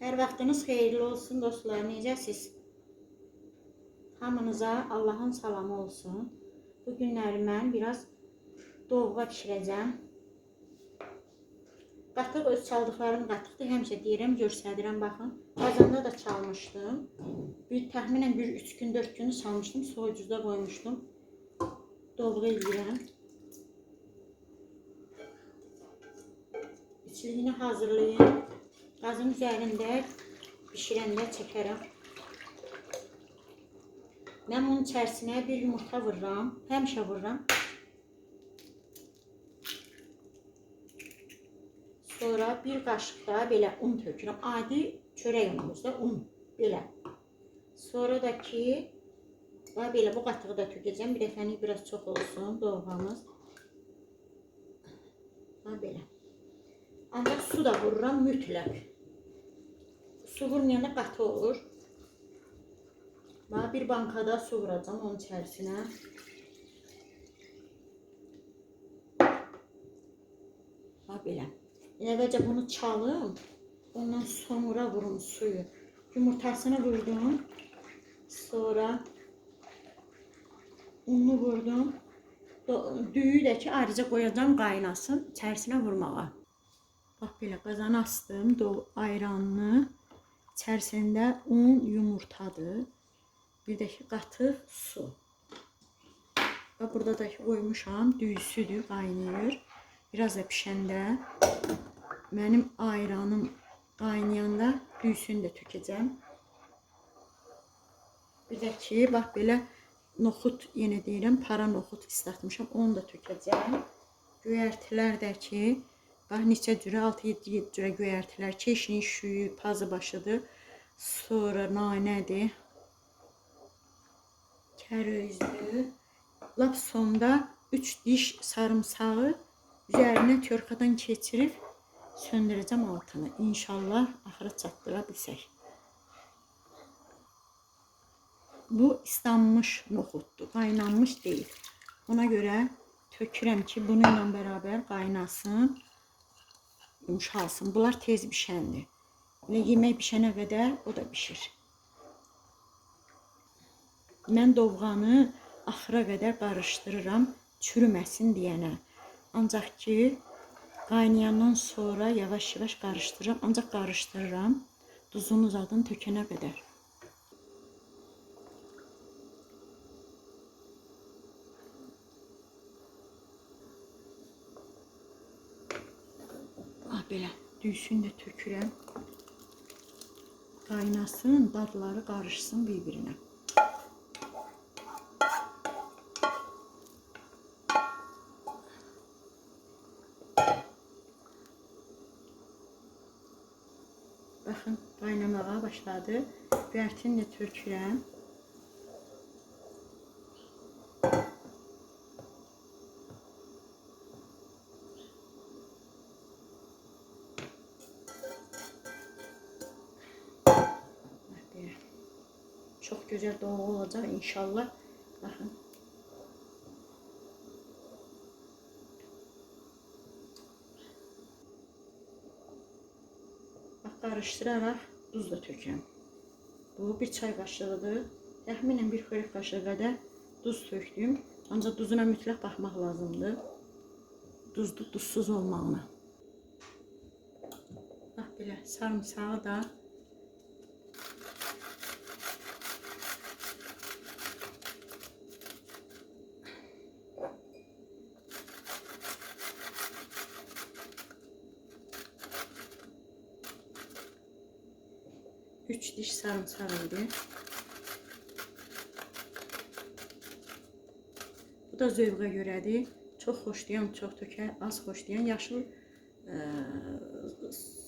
Hər vaxtınız xeyirli olsun dostlar. Necəsiz? Hamınıza Allahın salamı olsun. Bu günləri mən biraz dovğa bişirəcəm. Qatıq öz çaldıqlarım qatıqdır. Həmişə deyirəm, göstərirəm baxın. Qazanda da çalmışdım. Bir təxminən bir 3 gün, 4 günü salmışdım. Soyucuda qoymuşdum. Dovğa eləyirəm. İçliyini hazırlayın. Qazın üzərində bişirəndə çəkərəm. Mən bunun içərisinə bir yumurta vururam. Həmişə vururam. Sonra bir qaşıq da belə un tökürəm. Adi çörək unumuzda un. Belə. Sonra da ki, və bu qatığı da tökəcəm. Bir dəfəlik biraz çox olsun dovğamız. Ha belə. Ancaq su da vururam mütləq. Su vurmayanda qatı olur. Bax bir bankada su vuracağam onun içərisinə. Bax belə. Əvvəlcə bunu çalım. Ondan sonra vurum suyu. Yumurtasını vurdum. Sonra unu vurdum. Düyü də ki ayrıca qoyacağam qaynasın içərisinə vurmağa. Bax belə qazanı astım. Ayranını. İçərisində un, yumurtadır. Bir də ki qatıq su. Və burada da ki qoymuşam düysüdür, qaynayır. Biraz da pişəndə mənim ayranım qaynayanda düysünü də tökəcəm. Bir də ki, bax belə noxud yenə deyirəm, para noxud islatmışam, onu da tökəcəm. Göyərtilər də ki, bax neçə cürə 6-7 cürə göyərtilər, keşnik, şüyü, pazı başıdır. Sonra nanədir. Kərözlü. Lap sonda 3 diş sarımsağı üzərinə törkadan keçirib söndürəcəm altını. İnşallah axıra çatdıra bilsək. Bu islanmış noxuddur, qaynanmış deyil. Ona görə tökürəm ki, bununla bərabər qaynasın, yumşalsın. Bunlar tez bişəndir. Elə yemək bişənə qədər o da bişir. Mən dovğanı axıra qədər qarışdırıram, çürüməsin deyənə. Ancaq ki, qaynayandan sonra yavaş-yavaş qarışdırıram. Ancaq qarışdırıram. Duzunu zadın tökənə qədər. Belə düysünü də tökürəm. Qaynasın, dadları qarışsın bir-birinə. Baxın, qaynamağa başladı. Göyərtini də tökürəm. Bax belə. Çox gözəl doğu olacaq inşallah. Baxın. Bax qarışdıraraq duz da tökürəm. Bu bir çay qaşığıdır. Təxminən bir xörək qaşığı qədər duz tökdüm. Ancaq duzuna mütləq baxmaq lazımdır. Duzlu, duzsuz olmağına. Bax belə sarımsağı da Üç diş sarımsak idi. Bu da zövqə görədir. Çox xoşlayan, çox tökər, az xoşlayan yaşıl ə,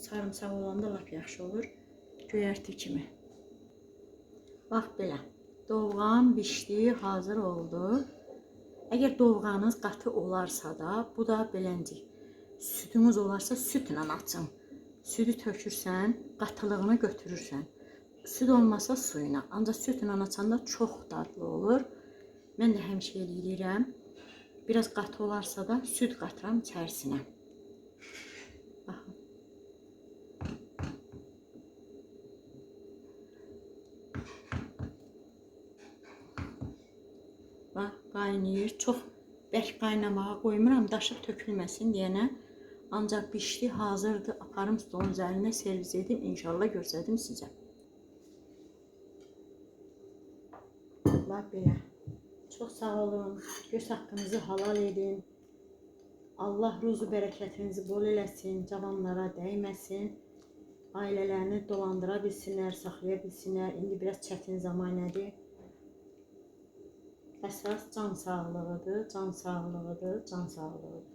sarımsaq olanda lap yaxşı olur. Göyərti kimi. Bax belə. Dovğam bişdi, hazır oldu. Əgər dovğanız qatı olarsa da, bu da beləncik. Sütünüz olarsa südlə açın. Südü tökürsən, qatılığını götürürsən. Süd olmasa suyuna. Ancaq südlə açanda çox dadlı olur. Mən də həmişə eləyirəm. Biraz qatı olarsa da süd qatıram içərisinə. Baxın. Bax, qaynayır. Çox bərk qaynamağa qoymuram, daşıb tökülməsin deyənə. Ancaq bişdi, hazırdır. Aparım stolun üzərində servis edim, inşallah göstərdim sizə. Bax belə. Çox sağ olun. Göz haqqınızı halal edin. Allah ruzu bərəkətinizi bol eləsin, cavanlara dəyməsin. Ailələrini dolandıra bilsinlər, saxlaya bilsinlər. İndi biraz çətin zamanədir. Əsas can sağlığıdır, can sağlığıdır, can sağlığıdır.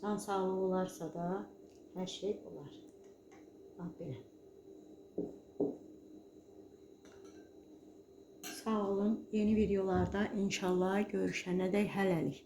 Can sağlığı olarsa da hər şey olar. Bax belə. Sağ olun. Yeni videolarda inşallah görüşənədək hələlik.